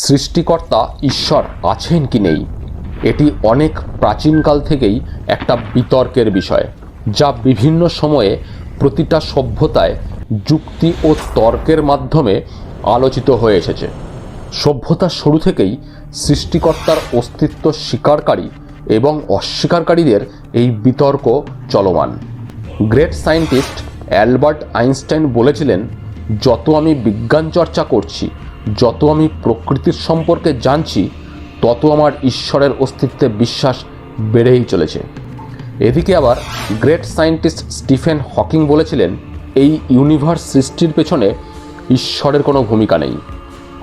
সৃষ্টিকর্তা ঈশ্বর আছেন কি নেই? এটি অনেক প্রাচীনকাল থেকেই একটা বিতর্কের বিষয়, যা বিভিন্ন সময়ে প্রতিটা সভ্যতায় যুক্তি ও তর্কের মাধ্যমে আলোচিত হয়ে এসেছে। সভ্যতার শুরু থেকেই সৃষ্টিকর্তার অস্তিত্ব স্বীকারকারী এবং অস্বীকারকারীদের এই বিতর্ক চলমান। গ্রেট সায়েন্টিস্ট অ্যালবার্ট আইনস্টাইন বলেছিলেন, যত আমি বিজ্ঞান চর্চা করছি যত আমি প্রকৃতির সম্পর্কে জানছি, তত আমার ঈশ্বরের অস্তিত্বে বিশ্বাস বেড়েই চলেছে। এদিকে আবার গ্রেট সায়েন্টিস্ট স্টিফেন হকিং বলেছিলেন, এই ইউনিভার্স সৃষ্টির পেছনে ঈশ্বরের কোনো ভূমিকা নেই।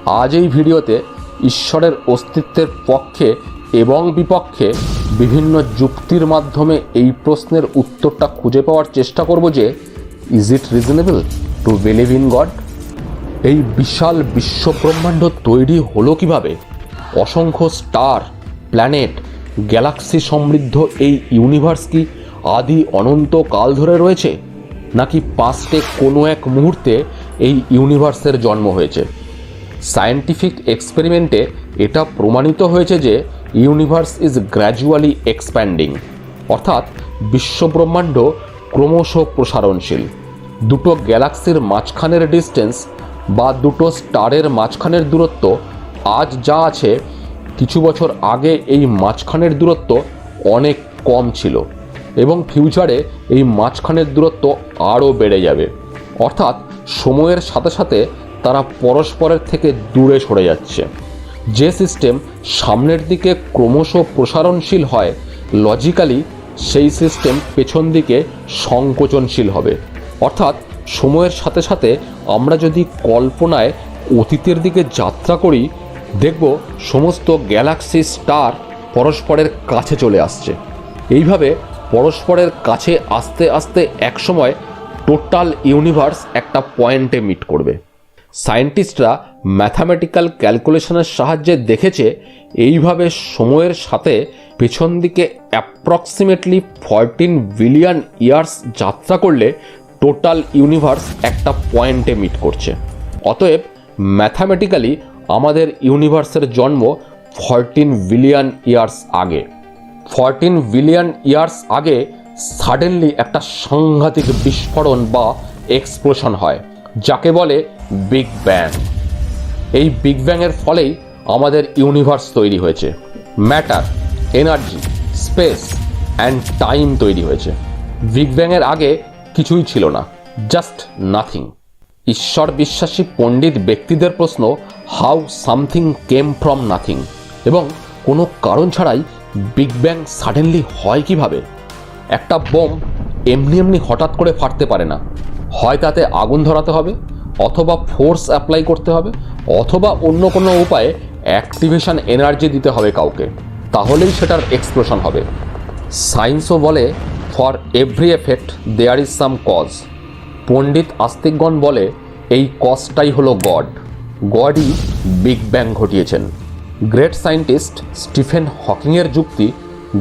আজ এই ভিডিওতে ঈশ্বরের অস্তিত্বের পক্ষে এবং বিপক্ষে বিভিন্ন যুক্তির মাধ্যমে এই প্রশ্নের উত্তরটা খুঁজে পাওয়ার চেষ্টা করব যে is it reasonable to believe in God এই বিশাল বিশ্বব্রহ্মাণ্ড তৈরি হলো কীভাবে? অসংখ্য স্টার, প্ল্যানেট, গ্যালাক্সি সমৃদ্ধ এই ইউনিভার্স কি আদি অনন্ত কাল ধরে রয়েছে? নাকি পাস্টে কোনো এক মুহূর্তে এই ইউনিভার্সের জন্ম হয়েছে? সায়েন্টিফিক এক্সপেরিমেন্টে এটা প্রমাণিত হয়েছে যে ইউনিভার্স ইজ গ্র্যাজুয়ালি এক্সপ্যান্ডিং অর্থাৎ বিশ্বব্রহ্মাণ্ড ক্রমশ প্রসারণশীল। দুটো গ্যালাক্সির মাঝখানের ডিস্টেন্স বা দুটো স্টারের মাঝখানের দূরত্ব, আজ যা আছে, কিছু বছর আগে এই মাঝখানের দূরত্ব অনেক কম ছিল এবং ফিউচারে এই মাঝখানের দূরত্ব আরও বেড়ে যাবে। অর্থাৎ সময়ের সাথে সাথে তারা পরস্পরের থেকে দূরে সরে যাচ্ছে। যে সিস্টেম সামনের দিকে ক্রমশ প্রসারণশীল হয় লজিক্যালি সেই সিস্টেম পেছন দিকে সংকোচনশীল হবে। অর্থাৎ সময়ের সাথে সাথে আমরা যদি কল্পনায় অতীতের দিকে যাত্রা করি, দেখব সমস্ত গ্যালাক্সি স্টার পরস্পরের কাছে চলে আসছে। এইভাবে পরস্পরের কাছে আস্তে আস্তে একসময় টোটাল ইউনিভার্স একটা পয়েন্টে মিট করবে। সায়েন্টিস্টরা ম্যাথামেটিক্যাল ক্যালকুলেশনের সাহায্যে দেখেছে এইভাবে সময়ের সাথে পেছন দিকে অ্যাপ্রক্সিমেটলি ফরটিন বিলিয়ন ইয়ার্স যাত্রা করলে টোটাল ইউনিভার্স একটা পয়েন্টে মিট করছে। অতএব, ম্যাথামেটিক্যালি আমাদের ইউনিভার্সের জন্ম ফরটিন বিলিয়ন ইয়ার্স আগে। ফরটিন বিলিয়ন ইয়ার্স আগে সাডেনলি একটা সাংঘাতিক বিস্ফোরণ বা এক্সপ্লোশন হয়, যাকে বলে বিগ ব্যাং। এই বিগ ব্যাংয়ের ফলেই আমাদের ইউনিভার্স তৈরি হয়েছে। Matter, energy, space, and time তৈরি হয়েছে। বিগ ব্যাংয়ের আগে কিছুই ছিল না জাস্ট নাথিং ঈশ্বর বিশ্বাসী পণ্ডিত ব্যক্তিদের প্রশ্ন how something came from nothing এবং কোনো কারণ ছাড়াই বিগ ব্যাং সাডেনলি হয় কীভাবে? একটা বোম এমনি এমনি হঠাৎ করে ফাটতে পারে না। হয় তাতে আগুন ধরাতে হবে, অথবা ফোর্স অ্যাপ্লাই করতে হবে, অথবা অন্য কোনো উপায়ে অ্যাক্টিভেশন এনার্জি দিতে হবে কাউকে। তাহলেই সেটার এক্সপ্লোশন হবে। সায়েন্সও বলে for every effect there is some cause পণ্ডিত আস্তিকগণ বলে, এই কজটাই হলো গড। গডই বিগ ব্যাং ঘটিয়েছেন। গ্রেট সায়েন্টিস্ট স্টিফেন হকিংয়ের যুক্তি,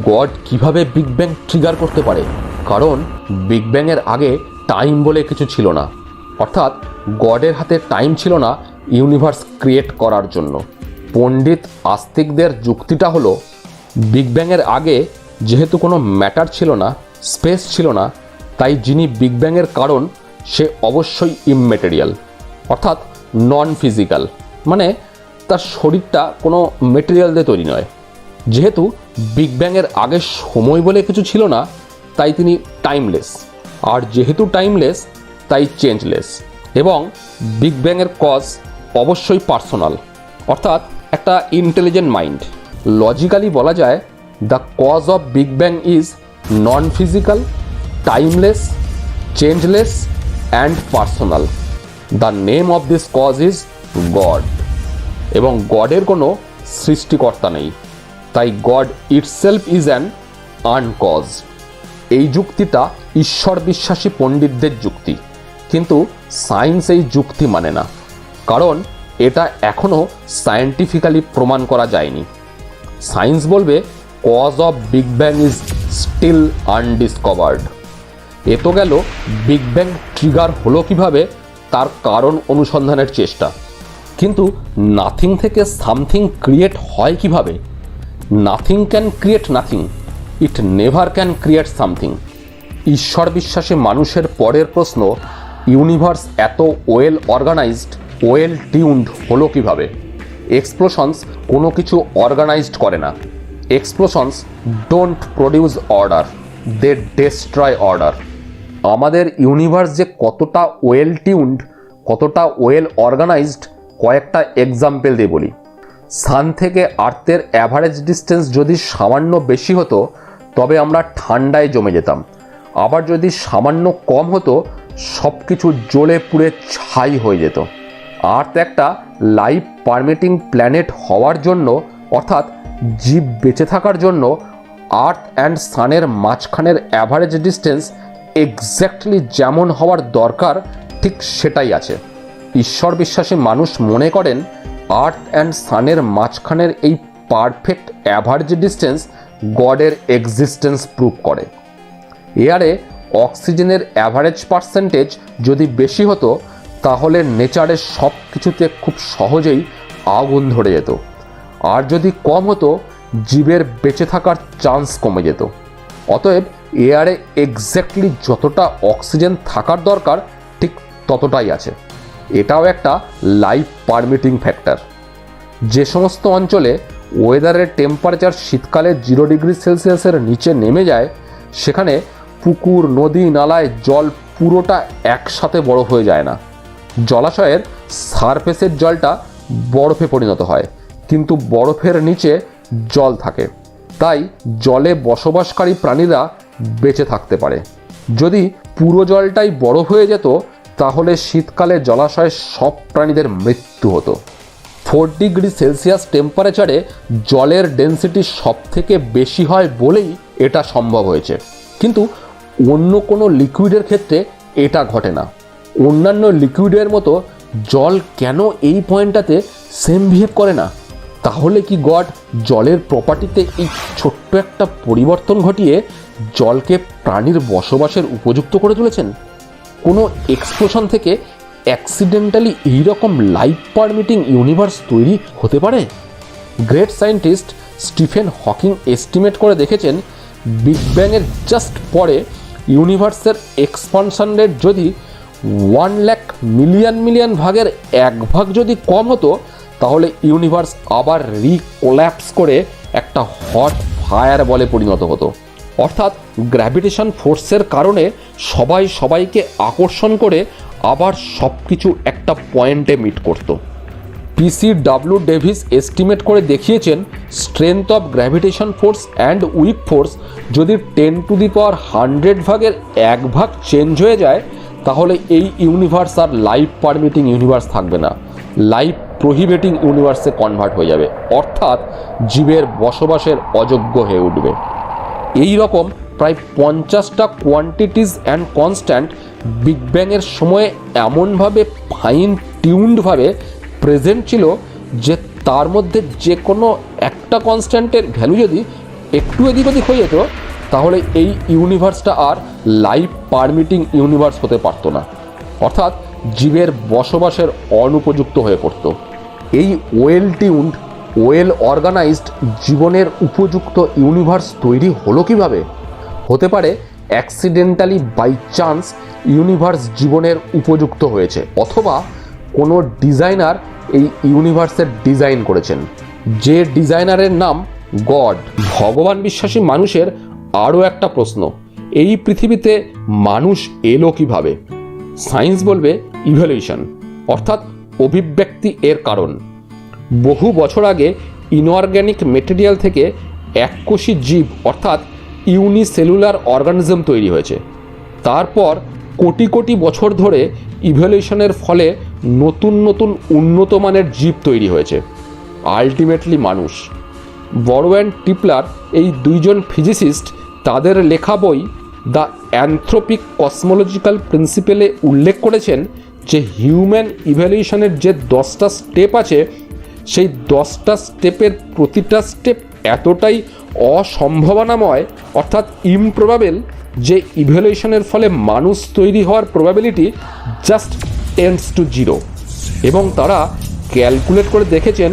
গড কীভাবে বিগ ব্যাং ট্রিগার করতে পারে? কারণ, বিগ ব্যাংয়ের আগে টাইম বলে কিছু ছিল না। অর্থাৎ, গডের হাতে টাইম ছিল না ইউনিভার্স ক্রিয়েট করার জন্য। পণ্ডিত আস্তিকদের যুক্তিটা হলো, বিগ ব্যাংয়ের আগে যেহেতু কোনো ম্যাটার ছিল না স্পেস ছিল না, তাই যিনি বিগ ব্যাংয়ের কারণ, সে অবশ্যই ইমমেটেরিয়াল অর্থাৎ নন ফিজিক্যাল মানে তার শরীরটা কোনো মেটেরিয়াল দিয়ে তৈরি নয়। যেহেতু বিগ ব্যাংয়ের আগে সময় বলে কিছু ছিল না, তাই তিনি টাইমলেস আর যেহেতু টাইমলেস তাই চেঞ্জলেস এবং বিগ ব্যাংয়ের কজ অবশ্যই পার্সোনাল অর্থাৎ একটা ইন্টেলিজেন্ট মাইন্ড লজিক্যালি বলা যায় the cause of big bang is non physical timeless changeless and personal the name of this cause is God এবং গডের কোনো সৃষ্টিকর্তা নেই। তাই God itself is an uncaused এই যুক্তিটা ঈশ্বর বিশ্বাসী পণ্ডিতদের যুক্তি। কিন্তু সায়েন্স এই যুক্তি মানে না। কারণ এটা এখনও সায়েন্টিফিক্যালি প্রমাণ করা যায়নি। সায়েন্স বলবে cause of big bang is still undiscovered এ তো গেল বিগ ব্যাং ট্রিগার হলো কীভাবে? তার কারণ অনুসন্ধানের চেষ্টা। কিন্তু নাথিং থেকে সামথিং ক্রিয়েট হয় কীভাবে? Nothing can create nothing it never can create something ঈশ্বর বিশ্বাসে মানুষের পরের প্রশ্ন ইউনিভার্স এত ওয়েল অর্গানাইজড ওয়েল টিউন্ড হলো কীভাবে? এক্সপ্লোশনস কোনো কিছু অর্গানাইজড করে না। Explosions don't produce order they destroy order আমাদের ইউনিভার্স যে কতটা ওয়েল টিউন্ড কতটা ওয়েল অর্গানাইজড কয়েকটা এক্সাম্পল দিয়ে বলি। সান থেকে আর্থের অ্যাভারেজ ডিস্টেন্স যদি সামান্য বেশি হতো, তবে আমরা ঠান্ডায় জমে যেতাম। আবার যদি সামান্য কম হতো সব কিছু জ্বলে পুড়ে ছাই হয়ে যেত। আর্থ একটা লাইফ পারমিটিং প্ল্যানেট হওয়ার জন্য, অর্থাৎ জীব বেঁচে থাকার জন্য আর্থ অ্যান্ড সানের মাঝখানের অ্যাভারেজ ডিস্টেন্স এক্স্যাক্টলি যেমন হওয়ার দরকার, ঠিক সেটাই আছে। ঈশ্বর বিশ্বাসী মানুষ মনে করেন আর্থ অ্যান্ড সানের মাঝখানের এই পারফেক্ট অ্যাভারেজ ডিস্টেন্স গডের এক্সিস্টেন্স প্রুভ করে। এয়ারে অক্সিজেনের অ্যাভারেজ পার্সেন্টেজ যদি বেশি হতো, তাহলে নেচারের সব কিছুতে খুব সহজেই আগুন ধরে যেত। আর যদি কম হতো, জীবের বেঁচে থাকার চান্স কমে যেত। অতএব এয়ারে এক্স্যাক্টলি যতটা অক্সিজেন থাকার দরকার, ঠিক ততটাই আছে। এটাও একটা লাইফ পারমিটিং ফ্যাক্টর যে সমস্ত অঞ্চলে ওয়েদারের টেম্পারেচার শীতকালে জিরো ডিগ্রি সেলসিয়াসের নিচে নেমে যায়, সেখানে পুকুর, নদী, নালায় জল পুরোটা একসাথে বরফ হয়ে যায় না। জলাশয়ের সারফেসের জলটা বরফে পরিণত হয়। কিন্তু বরফের নিচে জল থাকে। তাই জলে বসবাসকারী প্রাণীরা বেঁচে থাকতে পারে। যদি পুরো জলটাই বরফ হয়ে যেত, তাহলে শীতকালে জলাশয়ের সব প্রাণীদের মৃত্যু হতো। ফোর ডিগ্রি সেলসিয়াস টেম্পারেচারে জলের ডেন্সিটি সব থেকে বেশি হয় বলেই এটা সম্ভব হয়েছে। কিন্তু অন্য কোনো লিকুইডের ক্ষেত্রে এটা ঘটে না। অন্যান্য লিকুইডের মতো জল কেন এই পয়েন্টটাতে সেম বিহেভ করে না? তাহলে কি গড জলের প্রপার্টিতে এই ছোট্ট একটা পরিবর্তন ঘটিয়ে জলকে প্রাণীর বসবাসের উপযুক্ত করে তুলেছেন? কোনো এক্সপ্লোশন থেকে অ্যাক্সিডেন্টালি এইরকম লাইফ পারমিটিং ইউনিভার্স তৈরি হতে পারে? Great scientist Stephen Hawking estimate করে দেখেছেন বিগ ব্যাংয়ের জাস্ট পরে ইউনিভার্সের এক্সপানশন রেট যদি ওয়ান ল্যাক মিলিয়ন মিলিয়ন ভাগের এক ভাগ যদি কম হতো তাহলে ইউনিভার্স আবার রিকোল্যাপস করে একটা হট ফায়ার বলে পরিণত হতো। অর্থাৎ গ্র্যাভিটেশন ফোর্সের কারণে সবাই সবাইকে আকর্ষণ করে আবার সব কিছু একটা পয়েন্টে মিট করতো। পিসি ডাব্লিউ ডেভিস এস্টিমেট করে দেখিয়েছেন strength of gravitation force and weak force যদি ten to the power hundred ভাগের এক ভাগ চেঞ্জ হয়ে যায়, তাহলে এই ইউনিভার্স আর লাইফ পারমিটিং ইউনিভার্স থাকবে না। লাইফ প্রহিবেটিং ইউনিভার্সে কনভার্ট হয়ে যাবে। অর্থাৎ জীবের বসবাসের অযোগ্য হয়ে উঠবে। এই রকম প্রায় পঞ্চাশটা কোয়ান্টিটিস অ্যান্ড কনস্ট্যান্ট বিগ ব্যাংয়ের সময়ে এমনভাবে ফাইন টিউন্ডভাবে প্রেজেন্ট ছিল যে তার মধ্যে যে কোনো একটা কনস্ট্যান্টের ভ্যালু যদি একটু এদিক ওদিক হয়ে যেত, তাহলে এই ইউনিভার্সটা আর লাইফ পারমিটিং ইউনিভার্স হতে পারতো না। অর্থাৎ জীবের বসবাসের অনুপযুক্ত হয়ে পড়তো। এই ওয়েল টিউন্ড ওয়েল অর্গানাইজড জীবনের উপযুক্ত ইউনিভার্স তৈরি হলো কীভাবে? হতে পারে অ্যাক্সিডেন্টালি বাই চান্স ইউনিভার্স জীবনের উপযুক্ত হয়েছে, অথবা কোনো ডিজাইনার এই ইউনিভার্সের ডিজাইন করেছেন। যে ডিজাইনারের নাম গড ভগবান বিশ্বাসী মানুষের আরও একটা প্রশ্ন, এই পৃথিবীতে মানুষ এলো কীভাবে? সায়েন্স বলবে ইভলিউশন অর্থাৎ অভিব্যক্তি এর কারণ। বহু বছর আগে ইনঅর্গ্যানিক মেটেরিয়াল থেকে এককোষী জীব, অর্থাৎ ইউনিসেলুলার অর্গানিজম তৈরি হয়েছে। তারপর কোটি কোটি বছর ধরে ইভলিউশনের ফলে নতুন নতুন উন্নত মানের জীব তৈরি হয়েছে। আলটিমেটলি মানুষ। বড়োয়ান টিপলার এই দুইজন ফিজিসিস্ট তাদের লেখা বই দ্য অ্যান্থ্রোপিক কসমোলজিক্যাল প্রিন্সিপেলে উল্লেখ করেছেন যে হিউম্যান ইভ্যালিউশনের যে দশটা স্টেপ আছে, সেই দশটা স্টেপের প্রতিটা স্টেপ এতটাই অসম্ভাবনাময়, অর্থাৎ ইমপ্রবাবেল যে ইভ্যালুয়েশনের ফলে মানুষ তৈরি হওয়ার probability just tens to zero এবং তারা ক্যালকুলেট করে দেখেছেন,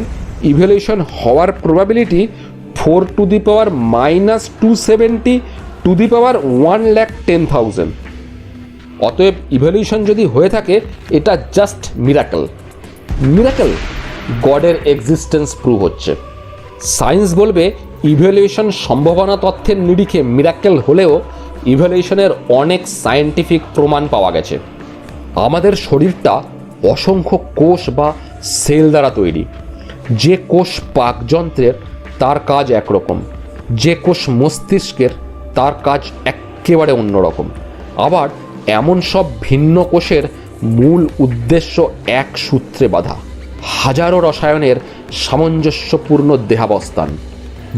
ইভ্যালুয়েশন হওয়ার probability four to the power minus two seventy to the power one lakh ten thousand অতএব ইভ্যালুয়েশন যদি হয়ে থাকে, এটা জাস্ট মিরাকেল মিরাকেল গডের এক্সিস্টেন্স প্রুভ হচ্ছে। সায়েন্স বলবে ইভ্যালুয়েশন সম্ভাবনা তথ্যের নিরিখে মিরাকেল হলেও ইভ্যালুয়েশনের অনেক সায়েন্টিফিক প্রমাণ পাওয়া গেছে। আমাদের শরীরটা অসংখ্য কোষ বা সেল দ্বারা তৈরি। যে কোষ পাকযন্ত্রের, তার কাজ একরকম। যে কোষ মস্তিষ্কের, তার কাজ একেবারে অন্যরকম। আবার এমন সব ভিন্ন কোষের মূল উদ্দেশ্য এক সূত্রে বাঁধা। হাজারো রসায়নের সামঞ্জস্যপূর্ণ দেহাবস্থান,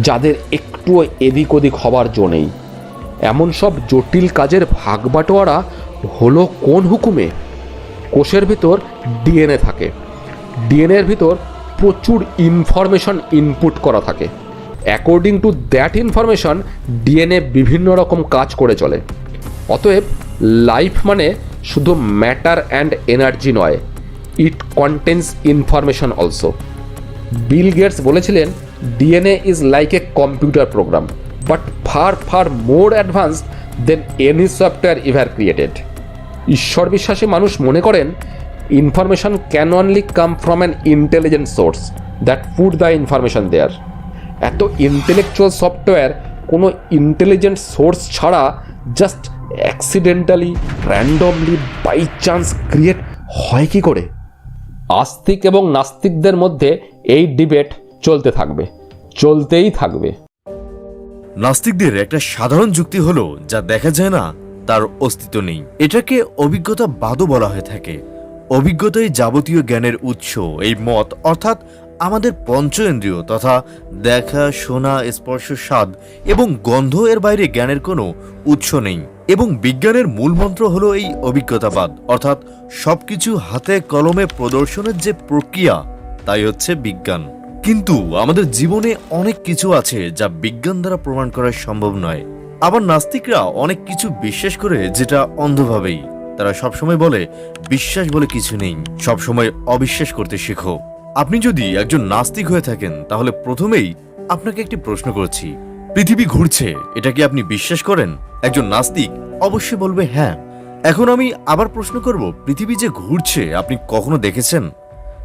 যাদের একটুও এদিক ওদিক হবার জো নেই। এমন সব জটিল কাজের ভাগ বাটোয়ারা হলো কোন হুকুমে? কোষের ভিতর ডিএনএ থাকে। ডিএনএর ভিতর প্রচুর ইনফরমেশন ইনপুট করা থাকে। According to that information, DNA বিভিন্ন রকম কাজ করে চলে। অতএব লাইফ মানে শুধু ম্যাটার অ্যান্ড এনার্জি নয় it contains information also Bill Gates বলেছিলেন DNA is like a computer program but far far more advanced than any software ever created ঈশ্বর বিশ্বাসী মানুষ মনে করেন information can only come from an intelligent source that put the information there এত intellectual software কোনো intelligent source ছাড়া just accidentally randomly by chance create হয় কি করে? আস্তিক এবং নাস্তিকদের মধ্যে এই ডিবেট চলতে থাকবে চলতেই থাকবে। নাস্তিকদের একটা সাধারণ যুক্তি হলো যা দেখা যায় না তার অস্তিত্ব নেই। এটাকে অভিজ্ঞতা বাদও বলা হয়ে থাকে। অভিজ্ঞতাই যাবতীয় জ্ঞানের উৎস এই মত অর্থাৎ আমাদের পঞ্চেন্দ্রিয় তথা দেখা, শোনা, স্পর্শ, স্বাদ এবং গন্ধ এর বাইরে জ্ঞানের কোনো উৎস নেই। এবং বিজ্ঞানের মূল মন্ত্র হলো এই অভিজ্ঞতাবাদ। অর্থাৎ সবকিছু হাতে কলমে প্রদর্শনের যে প্রক্রিয়া, তাই হচ্ছে বিজ্ঞান। কিন্তু আমাদের জীবনে অনেক কিছু আছে যা বিজ্ঞান দ্বারা প্রমাণ করা সম্ভব নয়। আবার নাস্তিকরা অনেক কিছু বিশ্বাস করে যেটা অন্ধভাবেই। তারা সবসময় বলে, বিশ্বাস বলে কিছু নেই। সবসময় অবিশ্বাস করতে শেখো। আপনি যদি একজন নাস্তিক হয়ে থাকেন, তাহলে প্রথমেই আপনাকে একটি প্রশ্ন করছি। পৃথিবী ঘুরছে, এটা কি আপনি বিশ্বাস করেন? একজন নাস্তিক অবশ্যই বলবে হ্যাঁ। এখন আমি আবার প্রশ্ন করব, পৃথিবী যে ঘুরছে, আপনি কখনো দেখেছেন?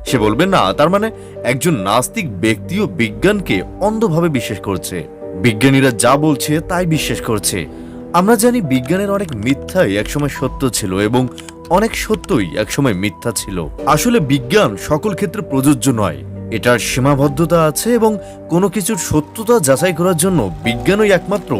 সে বলবে না, তার মানে একজন নাস্তিক ব্যক্তিও বিজ্ঞানকে অন্ধভাবে বিশ্বাস করছে। বিজ্ঞানীরা যা বলছে, তাই বিশ্বাস করছে। আমরা জানি বিজ্ঞানের অনেক মিথ্যাই একসময় সত্য ছিল এবং অনেক সত্যই একসময় মিথ্যা ছিল। আসলে বিজ্ঞান সকল ক্ষেত্রে প্রযোজ্য নয়। এটার সীমাবদ্ধতা আছে এবং কোনো কিছুর সত্যতা যাচাই করার জন্য বিজ্ঞানই একমাত্র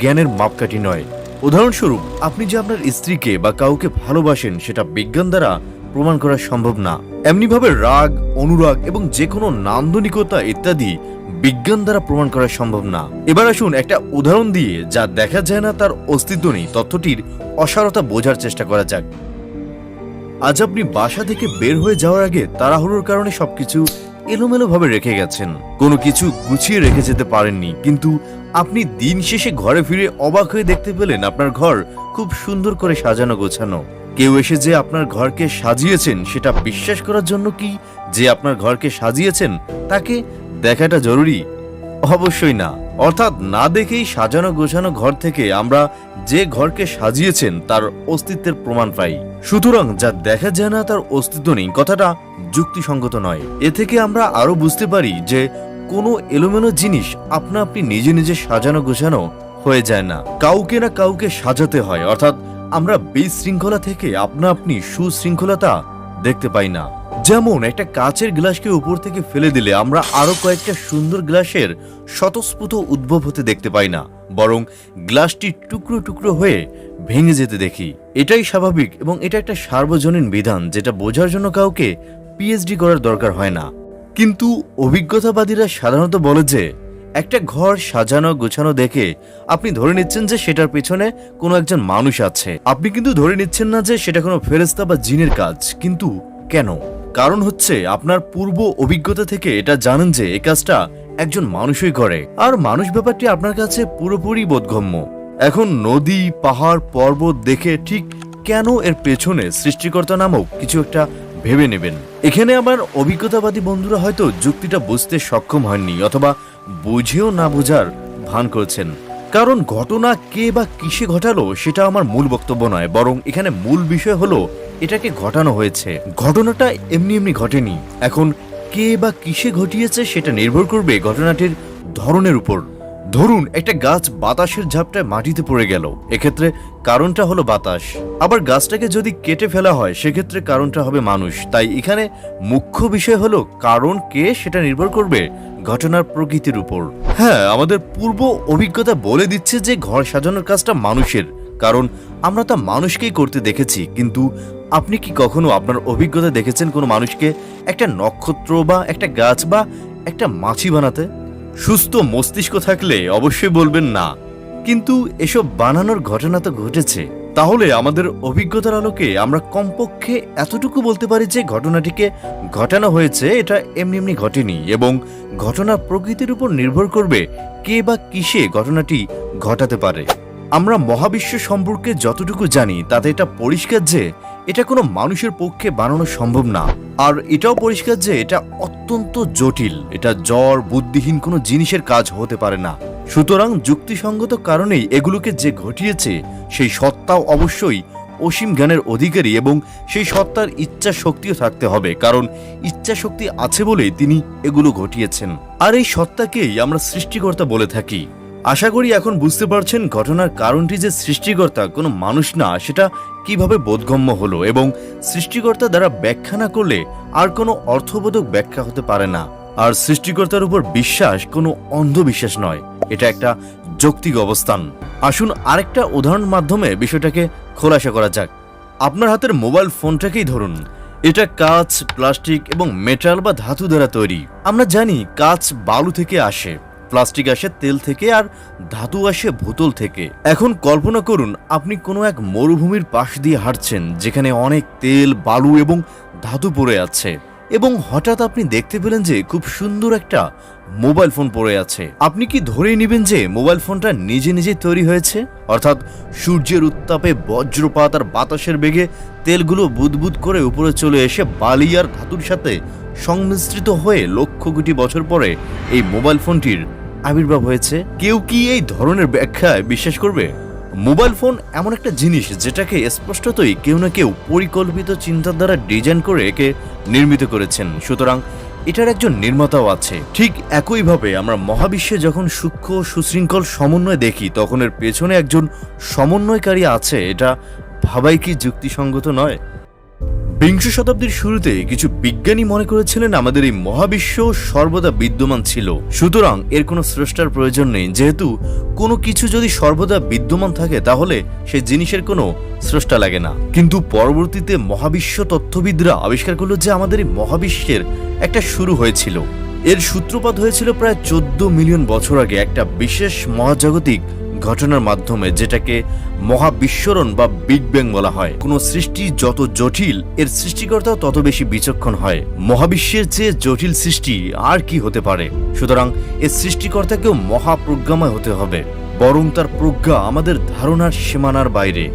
জ্ঞানের মাপকাঠি নয়। উদাহরণস্বরূপ, আপনি যে আপনার স্ত্রীকে বা কাউকে ভালোবাসেন, সেটা বিজ্ঞান দ্বারা প্রমাণ করা সম্ভব না। এমনিভাবে রাগ, অনুরাগ এবং যে কোনো নান্দনিকতা ইত্যাদি বিজ্ঞান দ্বারা প্রমাণ করা সম্ভব না। এবার আসুন একটা উদাহরণ দিয়ে যা দেখা যায় না তার অস্তিত্ব নেই। তথ্যটির অসারতা বোঝার চেষ্টা করা যাক। আজ আপনি বাসা থেকে বের হয়ে যাওয়ার আগে তাড়াহুড়োর কারণে সবকিছু এলোমেলো ভাবে রেখে গেছেন। কোনো কিছু গুছিয়ে রেখে যেতে পারেননি, কিন্তু আপনি দিন শেষে ঘরে ফিরে অবাক হয়ে দেখতে পেলেন আপনার ঘর খুব সুন্দর করে সাজানো গোছানো। কেউ এসে যে আপনার ঘরকে সাজিয়েছেন, সেটা বিশ্বাস করার জন্য কি যে আপনার ঘরকে সাজিয়েছেন, তাকে দেখাটা জরুরি? অবশ্যই না। অর্থাৎ না দেখেই সাজানো গোছানো ঘর থেকে আমরা যে ঘরকে সাজিয়েছেন তার অস্তিত্বের প্রমাণ পাই। সুতরাং যা দেখা যায় না তার অস্তিত্ব নেই, কথাটা যুক্তিসঙ্গত নয়। এ থেকে আমরা আরও বুঝতে পারি যে কোনো এলোমেলো জিনিস আপনা আপনি নিজে নিজে সাজানো গোছানো হয়ে যায় না। কাউকে না কাউকে সাজাতে হয়, অর্থাৎ আমরা বিশৃঙ্খলা থেকে আপনা আপনি সুশৃঙ্খলতা দেখতে পাই না। যেমন একটা কাচের গ্লাসকে উপর থেকে ফেলে দিলে আমরা আরও কয়েকটা সুন্দর গ্লাসের স্বতঃস্ফূর্ত উদ্ভব হতে দেখতে পাই না, বরং গ্লাসটি টুকরো টুকরো হয়ে ভেঙে যেতে দেখি। এটাই স্বাভাবিক এবং এটা একটা সার্বজনীন বিধান যেটা বোঝার জন্য কাউকে পিএইচডি করার দরকার হয় না। কিন্তু অভিজ্ঞতাবাদীরা সাধারণত বলে যে, একটা ঘর সাজানো গোছানো দেখে আপনি ধরে নিচ্ছেন যে সেটার পেছনে কোনো একজন মানুষ আছে। আপনি কিন্তু ধরে নিচ্ছেন না যে সেটা কোনো ফেরেস্তা বা জিনের কাজ, কিন্তু কেন? কারণ হচ্ছে আপনার পূর্ব অভিজ্ঞতা থেকে এটা জানেন যে এ কাজটা একজন মানুষই করে। আর মানুষ ব্যাপারটি আপনার কাছে পুরোপুরি বোধগম্য। এখন নদী, পাহাড়, পর্বত দেখে ঠিক কেন এর পেছনে সৃষ্টিকর্তা নামক কিছু একটা ভেবে নেবেন। এখানে আমার অভিজ্ঞতাবাদী বন্ধুরা হয়তো যুক্তিটা বুঝতে সক্ষম হয়নি অথবা বুঝেও না বোঝার ভান করছেন। কারণ ঘটনা কে বা কিসে ঘটালো সেটা আমার মূল বক্তব্য নয়, বরং এখানে মূল বিষয় হলো এটাকে ঘটানো হয়েছে। ঘটনাটা এমনি এমনি ঘটেনি। এখন কে বা কিসে ঘটিয়েছে সেটা নির্ভর করবে ঘটনাটির ধরনের উপর। ধরুন, একটা গাছ বাতাসের ঝাপটায় মাটিতে পড়ে গেল। এক্ষেত্রে কারণটা হলো বাতাস। আবার গাছটাকে যদি কেটে ফেলা হয়, সেক্ষেত্রে কারণটা হবে মানুষ। তাই এখানে মুখ্য বিষয় হলো কারণ কে সেটা নির্ভর করবে ঘটনার প্রকৃতির উপর। হ্যাঁ আমাদের পূর্ব অভিজ্ঞতা বলে দিচ্ছে যে ঘর সাজানোর কাজটা মানুষের। কারণ আমরা তা মানুষকেই করতে দেখেছি, কিন্তু আপনি কি কখনো আপনার অভিজ্ঞতা দেখেছেন কোনো মানুষকে একটা নক্ষত্র বা একটা গাছ বা একটা মাছি বানাতে? সুস্থ মস্তিষ্ক থাকলে অবশ্যই বলবেন না। কিন্তু এসব বানানোর ঘটনা তো ঘটেছে। তাহলে আমাদের অভিজ্ঞতার আলোকে আমরা কমপক্ষে এতটুকু বলতে পারি যে ঘটনাটিকে ঘটানো হয়েছে, এটা এমনি এমনি ঘটেনি এবং ঘটনার প্রকৃতির উপর নির্ভর করবে কে বা কিসে ঘটনাটি ঘটাতে পারে। আমরা মহাবিশ্ব সম্পর্কে যতটুকু জানি, তাতে এটা পরিষ্কার যে এটা কোনো মানুষের পক্ষে বানানো সম্ভব না। আর এটাও পরিষ্কার যে এটা অত্যন্ত জটিল। এটা জ্বর, বুদ্ধিহীন কোনো জিনিসের কাজ হতে পারে না। সুতরাং যুক্তিসঙ্গত কারণেই এগুলোকে যে ঘটিয়েছে, সেই সত্তাও অবশ্যই অসীম জ্ঞানের অধিকারী এবং সেই সত্তার ইচ্ছা শক্তিও থাকতে হবে, কারণ ইচ্ছা শক্তি আছে বলেই তিনি এগুলো ঘটিয়েছেন। আর এই সত্তাকেই আমরা সৃষ্টিকর্তা বলে থাকি। আশা করি এখন বুঝতে পারছেন ঘটনার কারণটি যে সৃষ্টিকর্তা কোনো মানুষ না, সেটা কীভাবে বোধগম্য হলো এবং সৃষ্টিকর্তা দ্বারা ব্যাখ্যা না করলে আর কোনো অর্থবোধক ব্যাখ্যা হতে পারে না। আর সৃষ্টিকর্তার উপর বিশ্বাস কোনো অন্ধবিশ্বাস নয়, এটা একটা যৌক্তিক অবস্থান। আসুন আরেকটা উদাহরণ মাধ্যমে বিষয়টাকে খোলাসা করা যাক। আপনার হাতের মোবাইল ফোনটাকেই ধরুন। এটা কাঁচ, প্লাস্টিক এবং মেটাল বা ধাতু দ্বারা তৈরি। আমরা জানি কাঁচ বালু থেকে আসে। প্লাস্টিক আসে তেল থেকে আর ধাতু আসে ভূতল থেকে। এখন কল্পনা করুন, আপনি কোনো এক মরুভূমির পাশ দিয়ে হাঁটছেন, যেখানে অনেক তেল, বালু এবং ধাতু পড়ে আছে। এবং হঠাৎ আপনি দেখতে পেলেন যে খুব সুন্দর একটা মোবাইল ফোন পড়ে আছে। আপনি কি ধরেই নেবেন যে মোবাইল ফোনটা নিজে নিজে তৈরি হয়েছে? অর্থাৎ সূর্যের উত্তাপে বজ্রপাত আর বাতাসের বেগে তেলগুলো বুদবুদ করে উপরে চলে এসে বালি আর ধাতুর সাথে সংমিশ্রিত হয়ে লক্ষ কোটি বছর পরে এই মোবাইল ফোনটির আবির্ভাব হয়েছে। কেউ কি এই ধরনের ব্যাখ্যায় বিশ্বাস করবে? মোবাইল ফোন এমন একটা জিনিস যেটাকে স্পষ্টতই কেউ না কেউ পরিকল্পিত চিন্তার দ্বারা ডিজাইন করে একে নির্মিত করেছেন। সুতরাং এটার একজন নির্মাতাও আছে। ঠিক একইভাবে আমরা মহাবিশ্বে যখন সূক্ষ্ম সুশৃঙ্খল সমন্বয় দেখি, তখন এর পেছনে একজন সমন্বয়কারী আছে। এটা ভাবাই কি যুক্তিসঙ্গত নয়? বিংশ শতাব্দীর শুরুতে কিছু বিজ্ঞানী মনে করেছিলেন আমাদের এই মহাবিশ্ব সর্বদা বিদ্যমান ছিল। সুতরাং এর কোনো স্রষ্টার প্রয়োজন নেই। যেহেতু কোনো কিছু যদি সর্বদা বিদ্যমান থাকে, তাহলে সে জিনিসের কোনো স্রষ্টা লাগে না। কিন্তু পরবর্তীতে মহাবিশ্ব তত্ত্ববিদরা আবিষ্কার করল যে আমাদের এই মহাবিশ্বের একটা শুরু হয়েছিল। এর সূত্রপাত হয়েছিল প্রায় চোদ্দ মিলিয়ন বছর আগে। একটা বিশেষ মহাজাগতিক ঘটনার মাধ্যমে যেটাকে মহাবিস্মরণ বা বিগ ব্যাং বলা হয়। কোনো সৃষ্টি যত জটিল, এর সৃষ্টিকর্তাও তত বেশি বিচক্ষণ হয়। মহাবিশ্বের চেয়ে জটিল সৃষ্টি আর কি হতে পারে? সুতরাং এর সৃষ্টিকর্তাকেও মহাপ্রজ্ঞাময় হতে হবে। বরং তার প্রজ্ঞা আমাদের ধারণার সীমানার বাইরে।